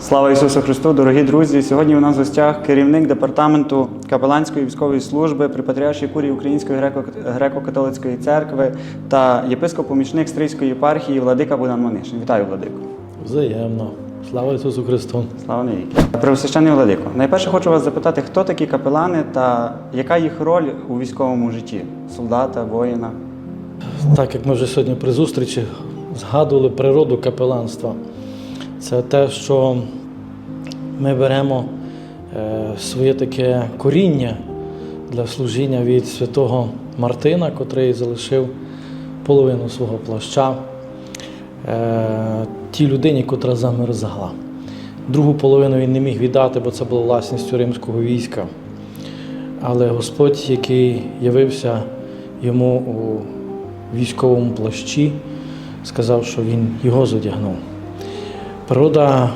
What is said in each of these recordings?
Слава Ісусу Христу, дорогі друзі! Сьогодні у нас в гостях керівник департаменту капеланської військової служби при Патріаршій курії Української греко- греко-католицької церкви та єпископ-помічник Стрийської єпархії Владика Богдан Манишин. Вітаю, Владику! Взаємно. Слава Ісусу Христу. Слава навіки! Преосвящений Владико, найперше хочу вас запитати, хто такі капелани та яка їх роль у військовому житті? Солдата, воїна? Так як ми вже сьогодні при зустрічі згадували природу капеланства, це те, що ми беремо е, своє таке коріння для служіння від святого Мартина, котрий залишив половину свого плаща е, тій людині, котра замерзала. Другу половину він не міг віддати, бо це було власністю римського війська. Але Господь, який явився йому у військовому плащі, сказав, що він його задягнув. Природа,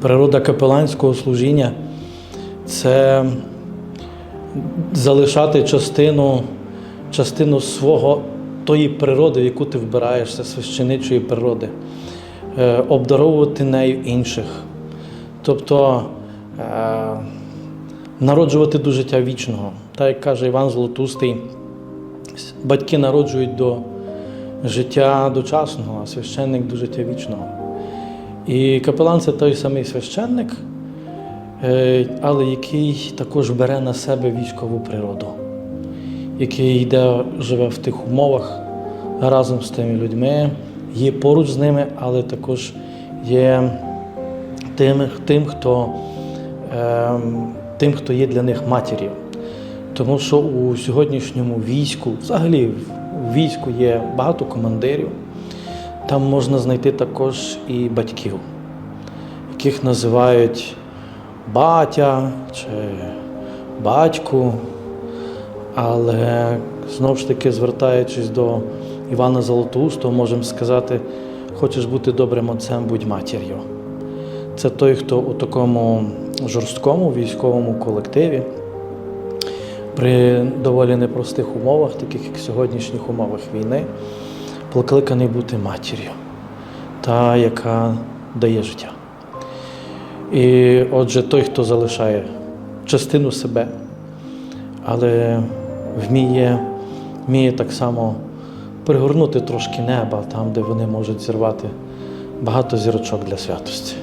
природа капеланського служіння це залишати частину, частину свого тої природи, в яку ти вбираєшся, священичої природи, е, обдаровувати нею інших. Тобто е, народжувати до життя вічного. Так як каже Іван Золотустий, батьки народжують до життя дочасного, а священник до життя вічного. І капелан це той самий священник, е, але який також бере на себе військову природу, який йде, живе в тих умовах разом з тими людьми, є поруч з ними, але також є тим, тим, хто, ем, тим, хто є для них матір'ю. Тому що у сьогоднішньому війську, взагалі в війську є багато командирів, там можна знайти також і батьків, яких називають батя чи батьку. Але знову ж таки, звертаючись до Івана Золотоустого, можемо сказати, хочеш бути добрим отцем, будь матір'ю. Це той, хто у такому жорсткому військовому колективі при доволі непростих умовах, таких як сьогоднішніх умовах війни, покликаний бути матір'ю, та, яка дає життя. І отже, той, хто залишає частину себе, але вміє, вміє так само пригорнути трошки неба там, де вони можуть зірвати багато зірочок для святості.